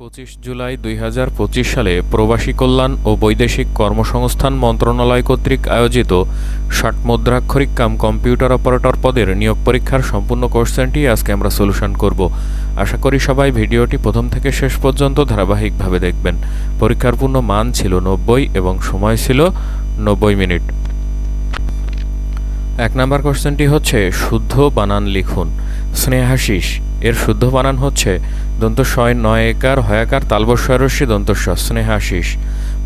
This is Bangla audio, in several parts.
পঁচিশ জুলাই দুই হাজার পঁচিশ সালে প্রবাসী কল্যাণ ও বৈদেশিক কর্মসংস্থান মন্ত্রণালয় কর্তৃক আয়োজিত ষাট মুদ্রাক্ষরিক কাম কম্পিউটার অপারেটর পদের নিয়োগ পরীক্ষার সম্পূর্ণ কোশ্চেনটি আজকে আমরা সলিউশন করব। আশা করি সবাই ভিডিওটি প্রথম থেকে শেষ পর্যন্ত ধারাবাহিকভাবে দেখবেন। পরীক্ষার পূর্ণ মান ছিল নব্বই এবং সময় ছিল নব্বই মিনিট। এক নম্বর কোশ্চেনটি হচ্ছে শুদ্ধ বানান লিখুন। স্নেহাশিস। এর শুদ্ধ বানান হচ্ছে দন্ত শয় নয় একার হয়াকার তালবস্বরস্যি দন্তস্ব স্নেহাশিস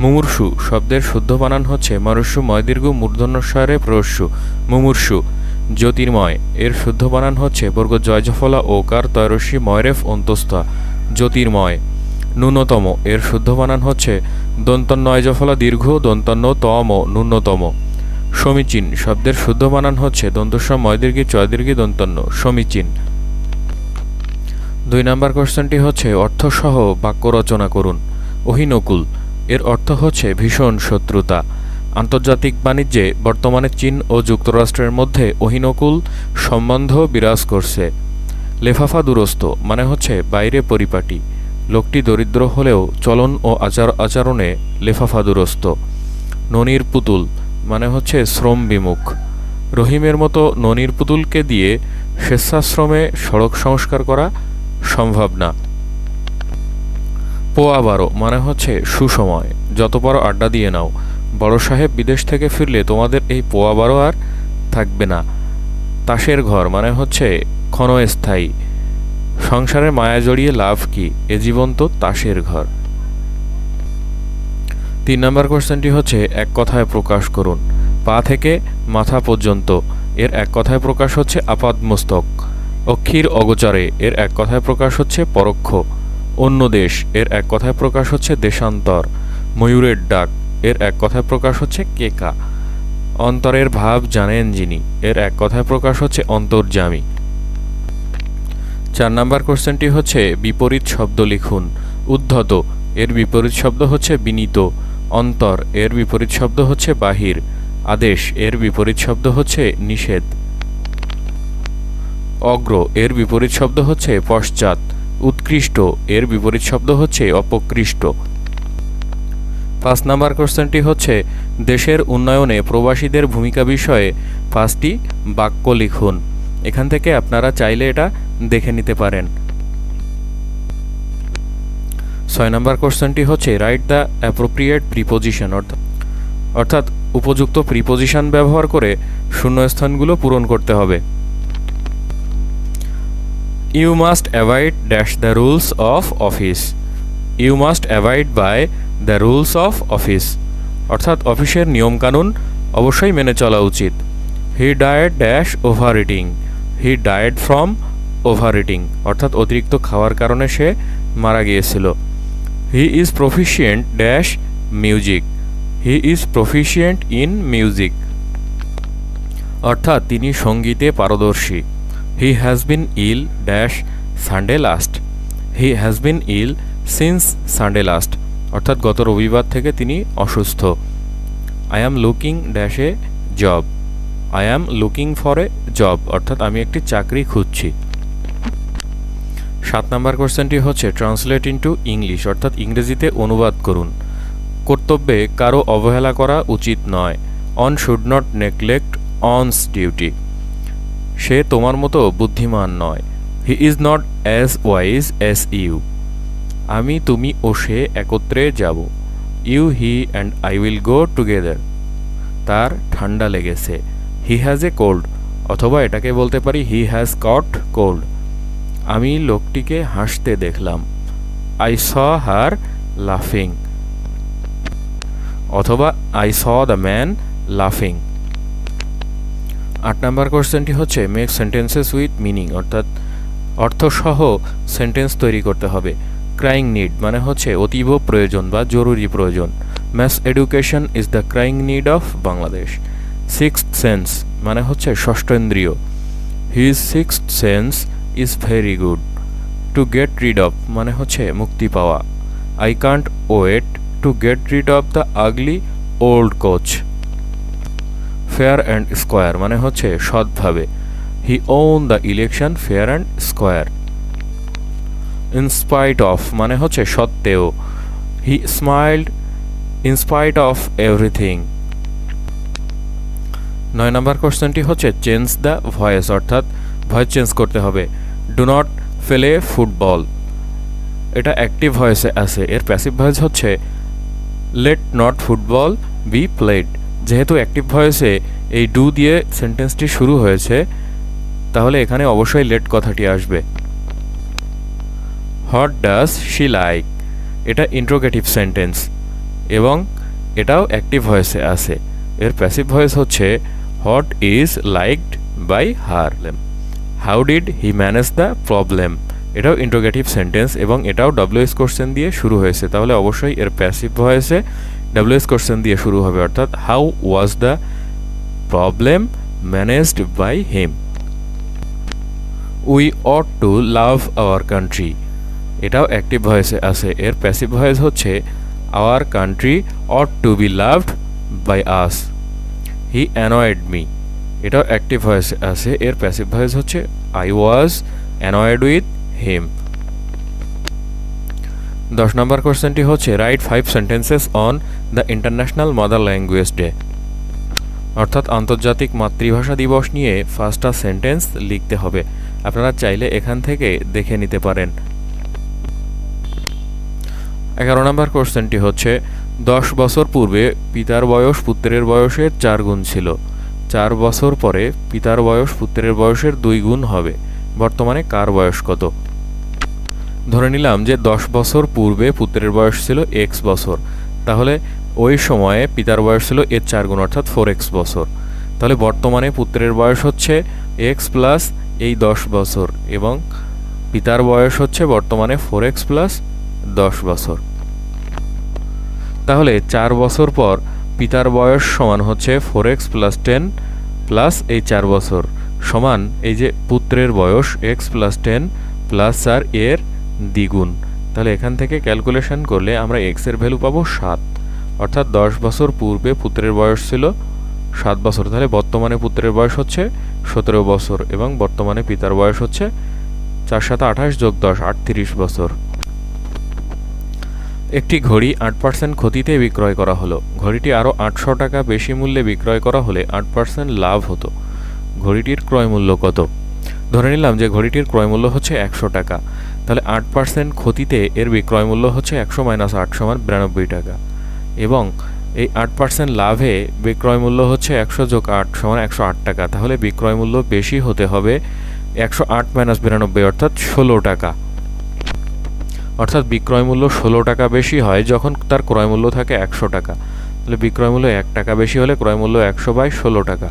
মুমূর্ষু। শব্দের শুদ্ধ বানান হচ্ছে মরস্যু ময়দীর্ঘ, মূর্ধন্যস্বরে প্রস্যু মুমূর্ষু। জ্যোতির্ময়। এর শুদ্ধ বানান হচ্ছে বর্গ জয়জফলা ওকার তয়রস্যি ময়রেফ অন্তস্থা। জ্যোতির্ময়। ন্যূনতম। এর শুদ্ধ বানান হচ্ছে দন্তন্নয় জফলা দীর্ঘ দন্তন্য তম ন্যূনতম। সমীচীন। শব্দের শুদ্ধ বানান হচ্ছে দন্তস্ব ময়দীর্ঘি, চয়দীর্ঘি দন্তন্য সমীচীন। দুই নম্বর কোশ্চেনটি হচ্ছে, অর্থসহ বাক্য রচনা করুন। অহিনকুল এর অর্থ হচ্ছে ভীষণ শত্রুতা। আন্তর্জাতিক বাণিজ্যে বর্তমানে চীন ও যুক্তরাষ্ট্রের মধ্যে অহিনকুল সম্বন্ধ বিরাজ করছে। লেফাফা দুরস্ত মানে হচ্ছে বাইরে পরিপাটি। লোকটি দরিদ্র হলেও চলন ও আচার আচরণে লেফাফা দুরস্ত। ননির পুতুল মানে হচ্ছে শ্রম বিমুখ। রহিমের মতো ননির পুতুলকে দিয়ে স্বেচ্ছাশ্রমে সড়ক সংস্কার করা সম্ভব না। পোয়া বারো মানে হচ্ছে সুসময়। যত পারো আড্ডা দিয়ে নাও। বড় সাহেব বিদেশ থেকে ফিরলে তোমাদের এই পোয়া বারো আর থাকবে না। তাসের ঘর মানে হচ্ছে ক্ষণস্থায়ী। সংসারের মায়া জড়িয়ে লাভ কি? এ জীবন তো তাসের ঘর। তিন নম্বর কোশ্চেনটি হচ্ছে, এক কথায় প্রকাশ করুন। পা থেকে মাথা পর্যন্ত। এর এক কথায় প্রকাশ হচ্ছে আপাদমস্তক। অক্ষীর অগোচরে, এর এক কথায় প্রকাশ হচ্ছে পরোক্ষ। অন্য দেশ, এর এক কথায় প্রকাশ হচ্ছে দেশান্তর। ময়ূরের ডাক, এর এক কথায় প্রকাশ হচ্ছে কেকা। অন্তরের ভাব জানেন যিনি, এর এক কথায় প্রকাশ হচ্ছে অন্তর্জামী চার নাম্বার কোশ্চেনটি হচ্ছে, বিপরীত শব্দ লিখুন। উদ্ধত, এর বিপরীত শব্দ হচ্ছে বিনীত। অন্তর, এর বিপরীত শব্দ হচ্ছে বাহির। আদেশ, এর বিপরীত শব্দ হচ্ছে নিষেধ। অগ্র, এর বিপরীত শব্দ হচ্ছে পশ্চাৎ। উৎকৃষ্ট, এর বিপরীত শব্দ হচ্ছে অপকৃষ্ট। পাঁচ নাম্বার কোশ্চেনটি হচ্ছে, দেশের উন্নয়নে প্রবাসীদের ভূমিকা বিষয়ে পাঁচটি বাক্য লিখুন। এখান থেকে আপনারা চাইলে এটা দেখে নিতে পারেন। ছয় নম্বর কোশ্চেনটি হচ্ছে রাইট দ্য অ্যাপ্রোপ্রিয়েট প্রিপোজিশন অর্থাৎ অর্থাৎ উপযুক্ত প্রিপোজিশন ব্যবহার করে শূন্যস্থানগুলো পূরণ করতে হবে। You must avoid dash the rules of office you must avoid by the rules of office অর্থাৎ অফিসের নিয়মকানুন অবশ্যই মেনে চলা উচিত। He died dash overeating he died from overeating অর্থাৎ অতিরিক্ত খাওয়ার কারণে সে মারা গিয়েছিল। He is proficient dash music he is proficient in music অর্থাৎ তিনি সঙ্গীতে পারদর্শী। He has been ill dash Sunday last he has been ill since Sunday last অর্থাৎ গত রবিবার থেকে তিনি অসুস্থ। I am looking dash a job I am looking for a job অর্থাৎ আমি একটি চাকরি খুঁজছি। সাত নম্বর কোশ্চেনটি হচ্ছে ট্রান্সলেট ইন্টু ইংলিশ অর্থাৎ ইংরেজিতে অনুবাদ করুন। কর্তব্যে কারও অবহেলা করা উচিত নয়। One should not neglect one's duty সে তোমার মতো বুদ্ধিমান নয়। He is not as wise as you আমি, তুমি ও সে একত্রে যাব। You he and I will go together তার ঠান্ডা লেগেছে। হি হ্যাজ এ কোল্ড অথবা এটাকে বলতে পারি হি হ্যাজ কট কোল্ড আমি লোকটিকে হাসতে দেখলাম। আই স হার লাফিং অথবা আই স দ্য ম্যান লাফিং আট নাম্বার কোশ্চেনটি হচ্ছে মেক সেন্টেন্সেস উইথ মিনিং অর্থাৎ অর্থসহ সেন্টেন্স তৈরি করতে হবে। ক্রাইং নিড মানে হচ্ছে অতীব প্রয়োজন বা জরুরি প্রয়োজন। Mass education is the crying need of Bangladesh six sense মানে হচ্ছে ষষ্ঠেন্দ্রীয় his six sense is very good to get rid of মানে হচ্ছে মুক্তি পাওয়া। I can't wait to get rid of the ugly old coach fair and square মানে হচ্ছে সৎভাবে। He won the election fair and square in spite of মানে হচ্ছে সত্ত্বেও। He smiled in spite of everything নয় নম্বর কোশ্চেনটি হচ্ছে চেঞ্জ দ্য ভয়েস অর্থাৎ ভয়েস চেঞ্জ করতে হবে। ডু নট ফেলে ফুটবল এটা অ্যাক্টিভ ভয়েসে আছে। এর প্যাসিভ ভয়েস হচ্ছে let not football be played যেহেতু অ্যাক্টিভ ভয়েসে এই ডু দিয়ে সেন্টেন্সটি শুরু হয়েছে, তাহলে এখানে অবশ্যই লেট কথাটি আসবে। হট ডাস শি লাইক এটা ইন্ট্রোগেটিভ সেন্টেন্স এবং এটাও অ্যাক্টিভ ভয়েসে আছে। এর প্যাসিভ ভয়েস হচ্ছে what is liked by her how did he manage the problem এটাও ইন্ট্রোগেটিভ সেন্টেন্স এবং এটাও ডাব্লিউএস কোশ্চেন দিয়ে শুরু হয়েছে। তাহলে অবশ্যই এর প্যাসিভ ভয়েসে ডাব্লিউএস কোশ্চেন দিয়ে শুরু হবে, অর্থাৎ how was the problem managed by him we ought to love our country এটাও অ্যাক্টিভ ভয়েসে আছে। এর প্যাসিভ ভয়েস হচ্ছে our country ought to be loved by us he annoyed me এটাও অ্যাক্টিভ ভয়েসে আছে। এর প্যাসিভ ভয়েস হচ্ছে I was annoyed with him দশ নম্বর কোশ্চেনটি হচ্ছে write five sentences on the International Mother Language Day অর্থাৎ আন্তর্জাতিক মাতৃভাষা দিবস নিয়ে ফার্স্টটা সেন্টেন্স লিখতে হবে। আপনারা চাইলে এখান থেকে দেখে নিতে পারেন। এগারো নম্বর কোশ্চেনটি হচ্ছে, দশ বছর পূর্বে পিতার বয়স পুত্রের বয়সের চার গুণ ছিল। চার বছর পরে পিতার বয়স পুত্রের বয়সের দুই গুণ হবে। বর্তমানে কার বয়স কত? ধরে নিলাম যে দশ বছর পূর্বে পুত্রের বয়স ছিল এক্স বছর, তাহলে ওই সময়ে পিতার বয়স ছিল এর চার গুণ, অর্থাৎ ফোর এক্স বছর। তাহলে বর্তমানে পুত্রের বয়স হচ্ছে এক্স প্লাস এই দশ বছর এবং পিতার বয়স হচ্ছে বর্তমানে ফোর এক্স প্লাস দশ বছর। তাহলে চার বছর পর পিতার বয়স সমান হচ্ছে four x plus ten plus এই চার বছর সমান এই যে পুত্রের বয়স এক্স প্লাস টেন প্লাস আর এর দ্বিগুণ। তাহলে এখান থেকে ক্যালকুলেশন করলে আমরা এক্সের ভ্যালু পাবো সাত। অর্থাৎ দশ বছর পূর্বে পুত্রের বয়স ছিল সাত বছর। তাহলে বর্তমানে পুত্রের বয়স হচ্ছে সতেরো বছর এবং বর্তমানে পিতার বয়স হচ্ছে চার সাত আঠাশ যোগ দশ, আটত্রিশ বছর। একটি ঘড়ি আট পার্সেন্ট ক্ষতিতে বিক্রয় করা হলো। ঘড়িটি আরও আটশো টাকা বেশি মূল্যে বিক্রয় করা হলে আট পার্সেন্ট লাভ হতো। ঘড়িটির ক্রয় মূল্য কত? ধরে নিলাম যে ঘড়িটির ক্রয় মূল্য হচ্ছে একশো টাকা। তাহলে আট পার্সেন্ট ক্ষতিতে এর বিক্রয় মূল্য হচ্ছে একশো মাইনাস আট সমান বিরানব্বই টাকা। এবং এই আট পার্সেন্ট লাভে বিক্রয় মূল্য হচ্ছে একশো যোগ আট সমান একশো আট টাকা। তাহলে বিক্রয় মূল্য বেশি হতে হবে একশো আট মাইনাস বিরানব্বই অর্থাৎ ষোলো টাকা। অর্থাৎ বিক্রয় মূল্য ষোলো টাকা বেশি হয় যখন তার ক্রয় মূল্য থাকে একশো টাকা। তাহলে বিক্রয় মূল্য এক টাকা বেশি হলে ক্রয় মূল্য একশো বাই ষোলো টাকা।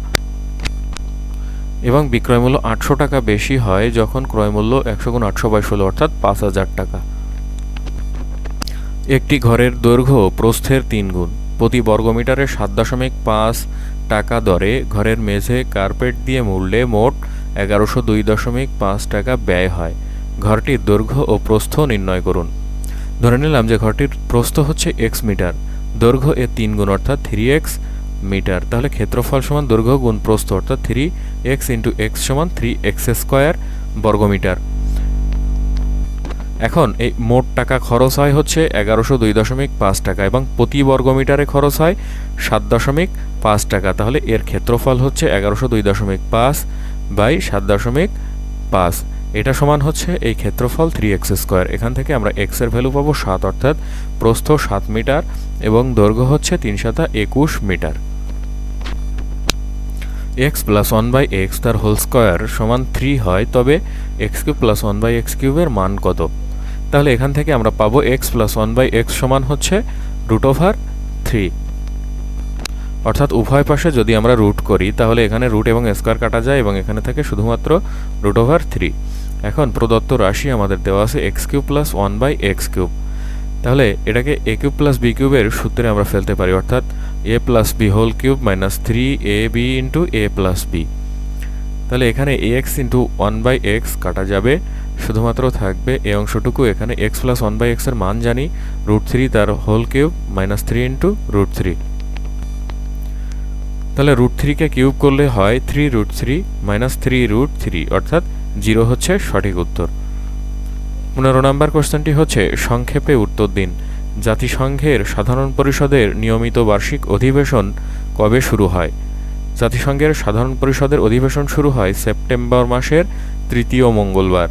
এবং বিক্রয় মূল্য আটশো টাকা বেশি হয় যখন ক্রয় মূল্য একশো গুণ আটশো বাই ষোলো, অর্থাৎ পাঁচ হাজার টাকা। একটি ঘরের দৈর্ঘ্য প্রস্থের তিন গুণ। প্রতি বর্গমিটারে সাত দশমিক পাঁচ টাকা দরে ঘরের মেঝে কার্পেট দিয়ে মূল্যে মোট এগারোশো দুই দশমিক পাঁচ টাকা ব্যয় হয়। ঘরটির দৈর্ঘ্য ও প্রস্থ নির্ণয় করুন। ধরে নিলাম যে ঘরটির প্রস্থ হচ্ছে এক্স মিটার। দৈর্ঘ্য এর তিন গুণ, অর্থাৎ থ্রি এক্স মিটার। তাহলে ক্ষেত্রফল সমান দৈর্ঘ্য গুণ প্রস্থ, অর্থাৎ থ্রি এক্স ইন্টু এক্স সমান থ্রি এক্স স্কোয়ার বর্গমিটার। এখন এই মোট টাকা খরচ হয় হচ্ছে এগারোশো দুই দশমিক পাঁচ টাকা এবং প্রতি বর্গমিটারে খরচ হয় সাত দশমিক পাঁচ টাকা। তাহলে এর ক্ষেত্রফল হচ্ছে এগারোশো দুই দশমিক পাঁচ বাই সাত দশমিক পাঁচ। এটা সমান হচ্ছে এই ক্ষেত্রফল থ্রি এক্স স্কোয়ার এখান থেকে আমরা এক্সের ভ্যালু পাবো সাত, অর্থাৎ প্রস্থ সাত মিটার এবং দৈর্ঘ্য হচ্ছে তিন সাতা একুশ metre. X plus one by x তার হোল স্কোয়ার সমান থ্রি হয়, তবে x cube plus one by x কিউবের মান কত? তাহলে এখান থেকে আমরা পাবো x plus one by x সমান হচ্ছে রুট ওভার থ্রি অর্থাৎ উভয় পাশে যদি আমরা রুট করি, তাহলে এখানে রুট এবং স্কোয়ার কাটা যায় এবং এখানে থাকে শুধুমাত্র রুট ওভার থ্রি এখন প্রদত্ত রাশি আমাদের দেওয়া আছে x cube plus one by x cube. তাহলে এটাকে এ কিউব প্লাস বি কিউবের সূত্রে আমরা ফেলতে পারি, অর্থাৎ a plus b whole cube minus three a b into a plus b তাহলে এখানে a x into one by x কাটা যাবে, শুধুমাত্র থাকবে এই অংশটুকু। এখানে এক্স প্লাস ওয়ান বাই এক্সের মান জানি রুট থ্রি তার whole cube minus three into root three তাহলে রুট থ্রিকে কিউব করলে হয় three root three minus three root three অর্থাৎ জিরো হচ্ছে সঠিক উত্তর। পনেরো নম্বর কোশ্চেনটি হচ্ছে, সংক্ষেপে উত্তর দিন। জাতিসংঘের সাধারণ পরিষদের নিয়মিত বার্ষিক অধিবেশন কবে শুরু হয়? জাতিসংঘের সাধারণ পরিষদের অধিবেশন শুরু হয় সেপ্টেম্বর মাসের তৃতীয় মঙ্গলবার।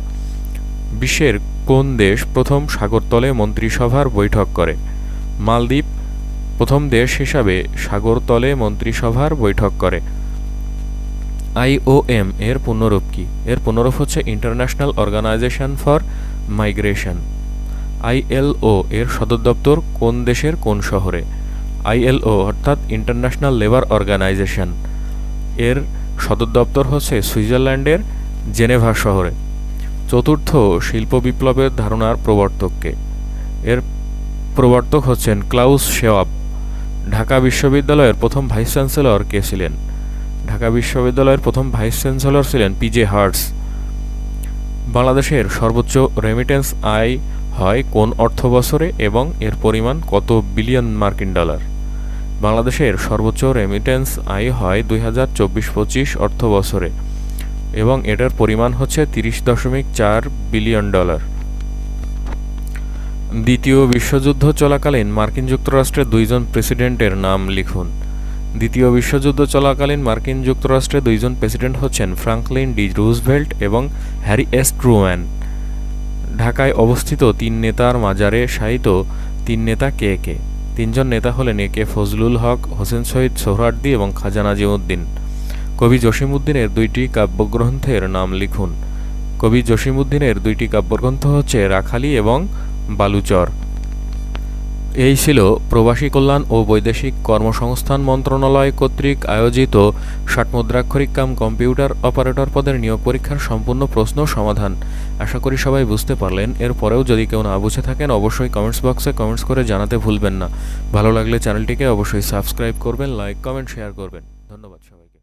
বিশ্বের কোন দেশ প্রথম সাগরতলে মন্ত্রিসভার বৈঠক করে? মালদ্বীপ প্রথম দেশ হিসাবে সাগরতলে মন্ত্রিসভার বৈঠক করে। আইওএম এর পুনরূপ কি? এর পুনরূপ হচ্ছে International Organization for Migration ILO এর সদর দপ্তর কোন দেশের কোন শহরে? আইএলও অর্থাৎ ইন্টারন্যাশনাল লেবার অর্গানাইজেশন এর সদর দপ্তর হচ্ছে সুইজারল্যান্ডের জেনেভা শহরে। চতুর্থ শিল্প বিপ্লবের ধারণার প্রবর্তককে। এর প্রবর্তক হচ্ছেন ক্লাউস শেওয়াব। ঢাকা বিশ্ববিদ্যালয়ের প্রথম ভাইস চ্যান্সেলর কে ছিলেন? ঢাকা বিশ্ববিদ্যালয়ের প্রথম ভাইস চ্যান্সেলর ছিলেন পিজে হার্টস। বাংলাদেশের সর্বোচ্চ রেমিটেন্স আয় হয় কোন অর্থ বছরে এবং এর পরিমাণ কত বিলিয়ন মার্কিন ডলার বাংলাদেশের সর্বোচ্চ রেমিটেন্স আয় হয় দুই হাজার চব্বিশ পঁচিশ অর্থ বছরে এবং এটার পরিমাণ হচ্ছে তিরিশ দশমিক চার বিলিয়ন ডলার দ্বিতীয় বিশ্বযুদ্ধ চলাকালীন মার্কিন যুক্তরাষ্ট্রের দুইজন প্রেসিডেন্টের নাম লিখুন। দ্বিতীয় বিশ্বযুদ্ধ চলাকালীন মার্কিন যুক্তরাষ্ট্রে দুইজন প্রেসিডেন্ট হচ্ছেন ফ্রাঙ্কলিন ডি রুজভেল্ট এবং হ্যারি এস ট্রুম্যান। ঢাকায় অবস্থিত তিন নেতার মাজারে শায়িত তিন নেতা কে কে? তিনজন নেতা হলেন এ কে ফজলুল হক, হোসেন শহীদ সোহরার্দি এবং খাজা নাজিমুদ্দিন। কবি জসিমউদ্দিনের দুইটি কাব্যগ্রন্থের নাম লিখুন। কবি জসিমউদ্দিনের দুইটি কাব্যগ্রন্থ হচ্ছে রাখালি এবং বালুচর। এই ছিল প্রবাসী কল্যাণ ও বৈদেশিক কর্মসংস্থান মন্ত্রণালয় কর্তৃক আয়োজিত ষাটমুদ্রাক্ষরিক কাম কম্পিউটার অপারেটর পদের নিয়োগ পরীক্ষার সম্পূর্ণ প্রশ্ন সমাধান। আশা করি সবাই বুঝতে পারলেন। এরপরেও যদি কেউ না বুঝে থাকেন, অবশ্যই কমেন্টস বক্সে কমেন্টস করে জানাতে ভুলবেন না। ভালো লাগলে চ্যানেলটিকে অবশ্যই সাবস্ক্রাইব করবেন, লাইক, কমেন্ট, শেয়ার করবেন। ধন্যবাদ সবাইকে।